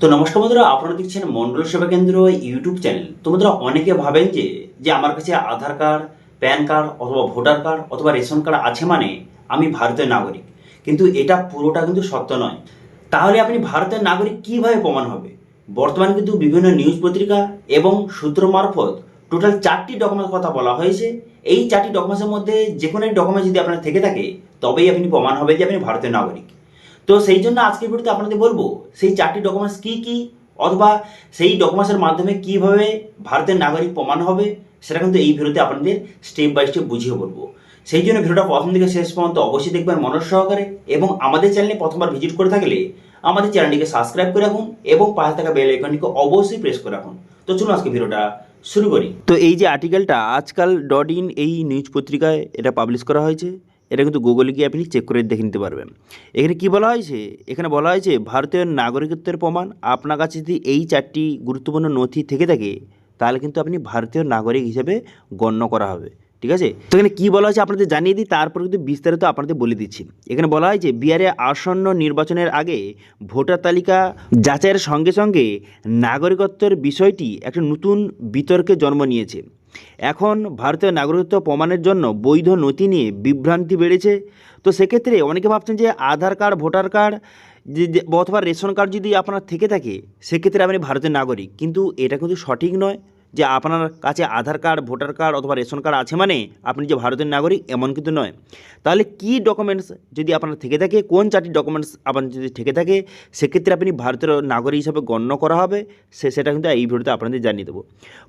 তো নমস্কার বন্ধুরা, আপনারা দেখছেন মন্ডল সেবা কেন্দ্র ইউটিউব চ্যানেল। তো বন্ধুরা, অনেকে ভাবেন যে যে আমার কাছে আধার কার্ড, প্যান কার্ড অথবা ভোটার কার্ড অথবা রেশন কার্ড আছে মানে আমি ভারতের নাগরিক। কিন্তু এটা পুরোটা কিন্তু সত্য নয়। তাহলে আপনি ভারতের নাগরিক কীভাবে প্রমাণ হবে? বর্তমানে কিন্তু বিভিন্ন নিউজ পত্রিকা এবং সূত্র মারফত টোটাল চারটি ডকুমেন্টের কথা বলা হয়েছে। এই চারটি ডকুমেন্টসের মধ্যে যে কোনো এক ডকুমেন্ট যদি আপনার থেকে থাকে, তবেই আপনি প্রমাণ হবে যে আপনি ভারতের নাগরিক। তো সেই জন্য আজকের ভিডিওতে আপনাদের বলব, সেই চারটি ডকুমেন্টস কী কী, অথবা সেই ডকুমেন্টসের মাধ্যমে কীভাবে ভারতের নাগরিক প্রমাণ হবে, সেটা কিন্তু এই ভিডিওতে আপনাদের স্টেপ বাই স্টেপ বুঝিয়ে বলব। সেই জন্য ভিডিওটা প্রথম থেকে শেষ পর্যন্ত অবশ্যই দেখবেন মনোজ সহকারে, এবং আমাদের চ্যানেলে প্রথমবার ভিজিট করে থাকলে আমাদের চ্যানেলটিকে সাবস্ক্রাইব করে রাখুন, এবং পাশে থাকা বেল আইকনটিকে অবশ্যই প্রেস করে রাখুন। তো চলুন আজকে ভিডিওটা শুরু করি। তো এই যে আর্টিকেলটা আজকাল ডট ইন এই নিউজ পত্রিকায় এটা পাবলিশ করা হয়েছে। এটা কিন্তু গুগলে গিয়ে আপনি চেক করে দেখে নিতে পারবেন। এখানে কি বলা হয়েছে? এখানে বলা হয়েছে, ভারতীয় নাগরিকত্বের প্রমাণ আপনার কাছে যদি এই চারটি গুরুত্বপূর্ণ নথি থেকে থাকে, তাহলে কিন্তু আপনি ভারতীয় নাগরিক হিসেবে গণ্য করা হবে। ঠিক আছে? তো এখানে কী বলা হয়েছে আপনাদের জানিয়ে দিই, তারপর কিন্তু বিস্তারিত আপনাদের বলে দিচ্ছি। এখানে বলা হয়েছে, বিহারে আসন্ন নির্বাচনের আগে ভোটার তালিকা যাচাইয়ের সঙ্গে সঙ্গে নাগরিকত্বের বিষয়টি একটা নতুন বিতর্কে জন্ম নিয়েছে। এখন ভারতীয় নাগরিকত্ব প্রমাণের জন্য বৈধ নথি নিয়ে বিভ্রান্তি বেড়েছে। তো সেক্ষেত্রে অনেকে ভাবছেন যে আধার কার্ড, ভোটার কার্ড যে, অথবা রেশন কার্ড যদি আপনার থেকে থাকে, সেক্ষেত্রে আপনি ভারতের নাগরিক। কিন্তু এটা কিন্তু সঠিক নয়। যে আপনার কাছে আধার কার্ড, ভোটার কার্ড অথবা রেশন কার্ড আছে মানে আপনি যে ভারতের নাগরিক, এমন কিন্তু নয়। তাহলে কি ডকুমেন্টস যদি আপনার থেকে থাকে, কোন চারটি ডকুমেন্টস আপনার যদি থেকে থাকে, সেক্ষেত্রে আপনি ভারতের নাগরিক হিসাবে গণ্য করা হবে, সে, সেটা কিন্তু এই ভিডিওতে আপনাদের জানিয়ে দেবো।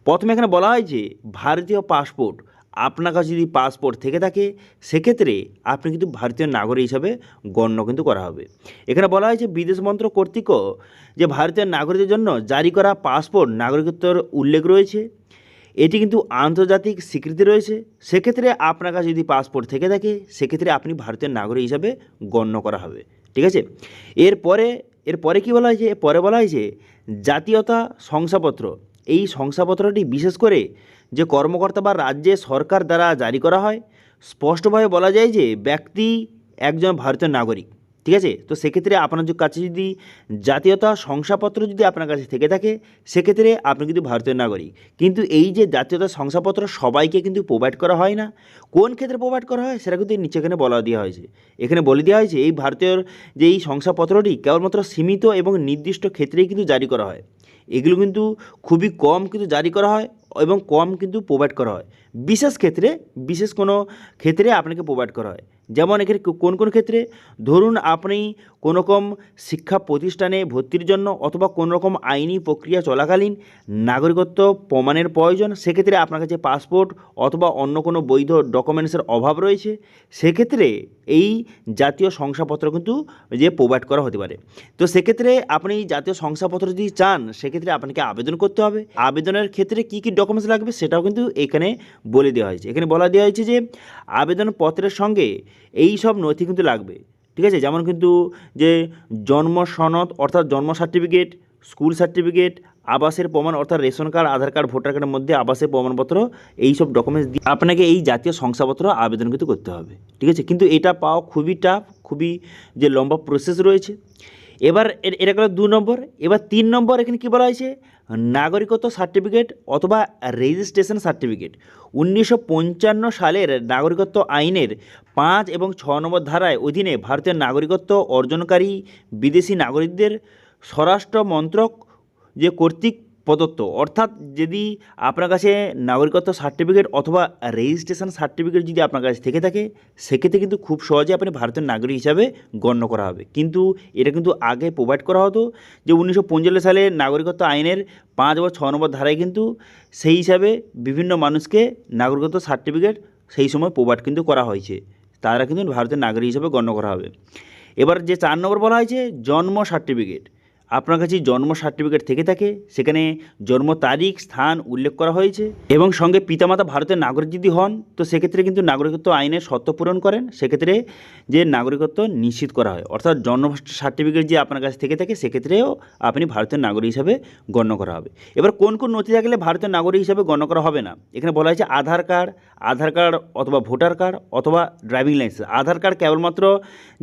প্রথমে এখানে বলা হয় যে, ভারতীয় পাসপোর্ট আপনার কাছে যদি পাসপোর্ট থেকে থাকে, সেক্ষেত্রে আপনি কিন্তু ভারতীয় নাগরিক হিসাবে গণ্য কিন্তু করা হবে। এখানে বলা হয়েছে, বিদেশ মন্ত্র কর্তৃক যে ভারতীয় নাগরিকদের জন্য জারি করা পাসপোর্ট নাগরিকত্বর উল্লেখ রয়েছে। এটি কিন্তু আন্তর্জাতিক স্বীকৃতি রয়েছে। সেক্ষেত্রে আপনার কাছে যদি পাসপোর্ট থেকে থাকে, সেক্ষেত্রে আপনি ভারতীয় নাগরিক হিসাবে গণ্য করা হবে। ঠিক আছে? এরপরে এরপরে কি বলা হয়েছে? পরে বলা হয়েছে, জাতীয়তা শংসাপত্র। এই শংসাপত্রটি বিশেষ করে যে কর্মকর্তা বা রাজ্যে সরকার দ্বারা জারি করা হয়, স্পষ্টভাবে বলা যায় যে ব্যক্তি একজন ভারতীয় নাগরিক, ঠিক আছে? তো সেক্ষেত্রে আপনার কাছে যদি জাতীয়তা শংসাপত্র যদি আপনার কাছে থেকে থাকে, সেক্ষেত্রে আপনি কিন্তু ভারতীয় নাগরিক। কিন্তু এই যে জাতীয়তা শংসাপত্র সবাইকে কিন্তু প্রোভাইড করা হয় না। কোন ক্ষেত্রে প্রোভাইড করা হয়? সেটা কিন্তু নিচে এখানে বলা দেওয়া হয়েছে। এখানে বলে দেওয়া হয়েছে, এই ভারতীয় যে এই শংসাপত্রটি কেবলমাত্র সীমিত এবং নির্দিষ্ট ক্ষেত্রেই কিন্তু জারি করা হয়। এগুলো কিন্তু খুবই কম কিন্তু জারি করা হয়। এবং কম কিন্তু প্রোভাইড করা হয়। বিশেষ ক্ষেত্রে, বিশেষ কোনো ক্ষেত্রে আপনাকে প্রোভাইড করা হয়। যেমন এখানে কোন কোন ক্ষেত্রে? ধরুন আপনি কোনো রকম শিক্ষা প্রতিষ্ঠানে ভর্তির জন্য অথবা কোনো রকম আইনি প্রক্রিয়া চলাকালীন নাগরিকত্ব প্রমাণের প্রয়োজন, সেক্ষেত্রে আপনার কাছে পাসপোর্ট অথবা অন্য কোনো বৈধ ডকুমেন্টসের অভাব রয়েছে, সেক্ষেত্রে এই জাতীয় শংসাপত্র কিন্তু যে প্রোভাইড করা হতে পারে। তো সেক্ষেত্রে আপনি জাতীয় শংসাপত্র যদি চান, সেক্ষেত্রে আপনাকে আবেদন করতে হবে। আবেদনের ক্ষেত্রে কী কী ডকুমেন্টস লাগবে সেটাও কিন্তু এখানে বলে দেওয়া হয়েছে। এখানে বলা দেওয়া হয়েছে যে আবেদনপত্রের সঙ্গে এই সব নথি কিন্তু লাগবে। ঠিক আছে? যেমন কিন্তু যে জন্ম সনদ অর্থাৎ জন্ম সার্টিফিকেট স্কুল সার্টিফিকেট আবাসের প্রমাণ অর্থাৎ ration card, Aadhaar card, voter কার্ডের মধ্যে আবাসের প্রমাণপত্র, এই সব ডকুমেন্টস দিয়ে আপনাকে এই জাতীয় শংসাপত্র আবেদন কিন্তু করতে হবে। ঠিক আছে? কিন্তু এটা পাওয়া খুবই টাফ খুবই যে লম্বা প্রসেস রয়েছে। এবার এটা গেল দু নম্বর। এবার তিন নম্বর এখানে কী বলা হয়েছে? নাগরিকত্ব সার্টিফিকেট অথবা রেজিস্ট্রেশন সার্টিফিকেট উনিশশো পঞ্চান্ন সালের নাগরিকত্ব আইনের পাঁচ এবং ছ নম্বর ধারায় অধীনে ভারতের নাগরিকত্ব অর্জনকারী বিদেশি নাগরিকদের স্বরাষ্ট্র মন্ত্রক যে কর্তৃক প্রদত্ত। অর্থাৎ যদি আপনার কাছে নাগরিকত্ব সার্টিফিকেট অথবা রেজিস্ট্রেশন সার্টিফিকেট যদি আপনার কাছে থেকে থাকে, সেক্ষেত্রে কিন্তু খুব সহজে আপনি ভারতের নাগরিক হিসাবে গণ্য করা হবে। কিন্তু এটা কিন্তু আগে প্রোভাইড করা হতো যে উনিশশো পঞ্চান্ন সালে নাগরিকত্ব আইনের পাঁচ বা ছ নম্বর ধারায় কিন্তু সেই হিসাবে বিভিন্ন মানুষকে নাগরিকত্ব সার্টিফিকেট সেই সময় প্রোভাইড কিন্তু করা হয়েছে। তারা কিন্তু ভারতের নাগরিক হিসাবে গণ্য করা হবে। এবার যে চার নম্বর বলা হয়েছে, জন্ম সার্টিফিকেট আপনার কাছে জন্ম সার্টিফিকেট থেকে থাকে, সেখানে জন্ম তারিখ, স্থান উল্লেখ করা হয়েছে এবং সঙ্গে পিতামাতা ভারতের নাগরিক যদি হন, তো সেক্ষেত্রে কিন্তু নাগরিকত্ব আইনের শর্ত পূরণ করেন। সেক্ষেত্রে যে নাগরিকত্ব নিশ্চিত করা হয়, অর্থাৎ জন্ম সার্টিফিকেট যে আপনার কাছে থেকে থাকে, সেক্ষেত্রেও আপনি ভারতের নাগরিক হিসাবে গণ্য করা হবে। এবার কোন কোন নথি থাকলে ভারতের নাগরিক হিসাবে গণ্য করা হবে না? এখানে বলা হয়েছে আধার কার্ড আধার কার্ড অথবা ভোটার কার্ড অথবা ড্রাইভিং লাইসেন্স। আধার কার্ড কেবলমাত্র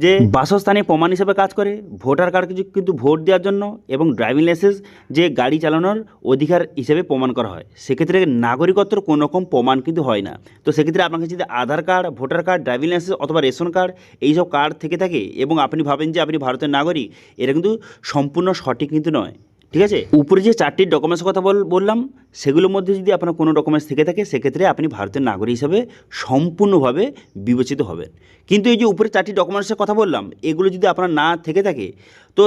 যে বাসস্থানে প্রমাণ হিসাবে কাজ করে, ভোটার কার্ড কিছু কিন্তু ভোট দেওয়ার জন্য জন্য এবং ড্রাইভিং লাইসেন্স যে গাড়ি চালানোর অধিকার হিসেবে প্রমাণ করা হয়। সেক্ষেত্রে নাগরিকত্বর কোনো রকম প্রমাণ কিন্তু হয় না। তো সেক্ষেত্রে আপনার কাছে যদি Aadhaar card voter card driving licence অথবা রেশন কার্ড এইসব কার্ড থেকে থাকে এবং আপনি ভাবেন যে আপনি ভারতের নাগরিক, এটা কিন্তু সম্পূর্ণ সঠিক কিন্তু নয়। ঠিক আছে? উপরে যে চারটি ডকুমেন্টস কথা বল বললাম, সেগুলোর মধ্যে যদি আপনার কোনো ডকুমেন্টস থেকে থাকে, সেক্ষেত্রে আপনি ভারতের নাগরিক হিসাবে সম্পূর্ণভাবে বিবেচিত হবেন। কিন্তু এই যে উপরে চারটি ডকুমেন্টসের কথা বললাম, এগুলো যদি আপনার না থেকে থাকে, তো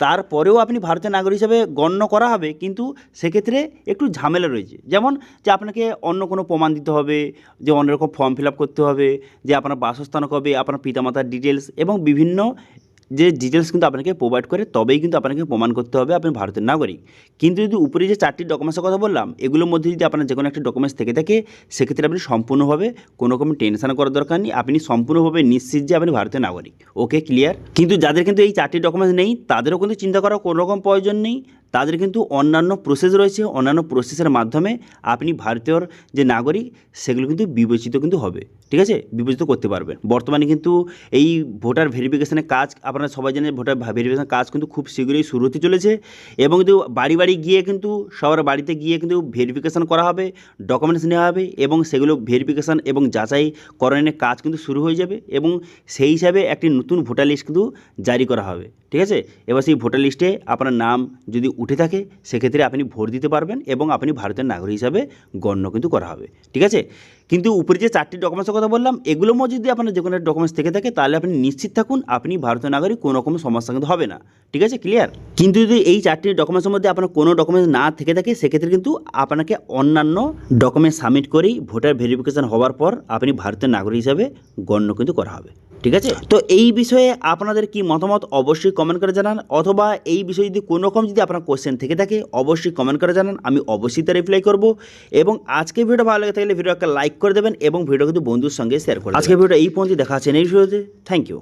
তারপরেও আপনি ভারতের নাগরিক হিসাবে গণ্য করা হবে, কিন্তু সেক্ষেত্রে একটু ঝামেলা রয়েছে। যেমন যে আপনাকে অন্য কোনো প্রমাণ দিতে হবে, যে অন্য রকম ফর্ম ফিল আপ করতে হবে, যে আপনার বাসস্থান কবে, আপনার পিতামাতার ডিটেলস এবং বিভিন্ন যে ডিটেলস কিন্তু আপনাকে প্রোভাইড করে, তবেই কিন্তু আপনাকে প্রমাণ করতে হবে আপনি ভারতের নাগরিক। কিন্তু যদি উপরে যে চারটি ডকুমেন্টসের কথা বললাম, এগুলোর মধ্যে যদি আপনার যে কোনো একটা ডকুমেন্টস থেকে থাকে, সেক্ষেত্রে আপনি সম্পূর্ণভাবে কোনো রকম টেনশন করার দরকার নেই, আপনি সম্পূর্ণভাবে নিশ্চিত যে আপনি ভারতের নাগরিক। ওকে ক্লিয়ার কিন্তু যাদের কিন্তু এই চারটি ডকুমেন্টস নেই, তাদেরও কিন্তু চিন্তা করার কোনো রকম প্রয়োজন নেই। তাদের কিন্তু অন্যান্য প্রসেস রয়েছে, অন্যান্য প্রসেসের মাধ্যমে আপনি ভারতীয় যে নাগরিক, সেগুলো কিন্তু বিবেচিত কিন্তু হবে। ঠিক আছে? বিবেচিত করতে পারবেন। বর্তমানে কিন্তু এই ভোটার ভেরিফিকেশনের কাজ আপনারা সবাই জানেন, ভোটার ভেরিফিকেশন কাজ কিন্তু খুব শীঘ্রই শুরু হতে চলেছে এবং কিন্তু বাড়ি বাড়ি গিয়ে কিন্তু সবার বাড়িতে গিয়ে কিন্তু ভেরিফিকেশন করা হবে ডকুমেন্টস নেওয়া হবে এবং সেগুলো ভেরিফিকেশন এবং যাচাই করণের কাজ কিন্তু শুরু হয়ে যাবে এবং সেই হিসাবে একটি নতুন ভোটার লিস্ট কিন্তু জারি করা হবে। ঠিক আছে? এবার সেই ভোটার লিস্টে আপনার নাম যদি উঠে থাকে, সেক্ষেত্রে আপনি ভোট দিতে পারবেন এবং আপনি ভারতের নাগরিক হিসাবে গণ্য কিন্তু করা হবে। ঠিক আছে? কিন্তু উপরে যে চারটি ডকুমেন্টসের কথা বললাম, এগুলোর মধ্যে যদি আপনার যে কোনো ডকুমেন্টস থেকে থাকে, তাহলে আপনি নিশ্চিত থাকুন আপনি ভারতীয় নাগরিক, কোনো রকম সমস্যা কিন্তু হবে না। ঠিক আছে? ক্লিয়ার কিন্তু যদি এই চারটি ডকুমেন্টসের মধ্যে আপনার কোনো ডকুমেন্টস না থেকে থাকে, সেক্ষেত্রে কিন্তু আপনাকে অন্যান্য ডকুমেন্টস সাবমিট করেই ভোটার ভেরিফিকেশন হওয়ার পর আপনি ভারতের নাগরিক হিসাবে গণ্য কিন্তু করা হবে। ঠিক আছে? তো এই বিষয়ে আপনাদের কি মতামত অবশ্যই কমেন্ট করে জানান অথবা এই বিষয়ে যদি কোনো রকম যদি আপনার কোশ্চেন থেকে থাকে অবশ্যই কমেন্ট করে জানান আমি অবশ্যই তা রিপ্লাই করব। এবং আজকে ভিডিও ভালো লাগে থাকলে ভিডিও একটা লাইক করে দেবেন এবং ভিডিও কিন্তু বন্ধুর সঙ্গে শেয়ার করবেন আজকে ভিডিও এই পর্যন্ত দেখা আছে এই ভিডিওতে থ্যাংক ইউ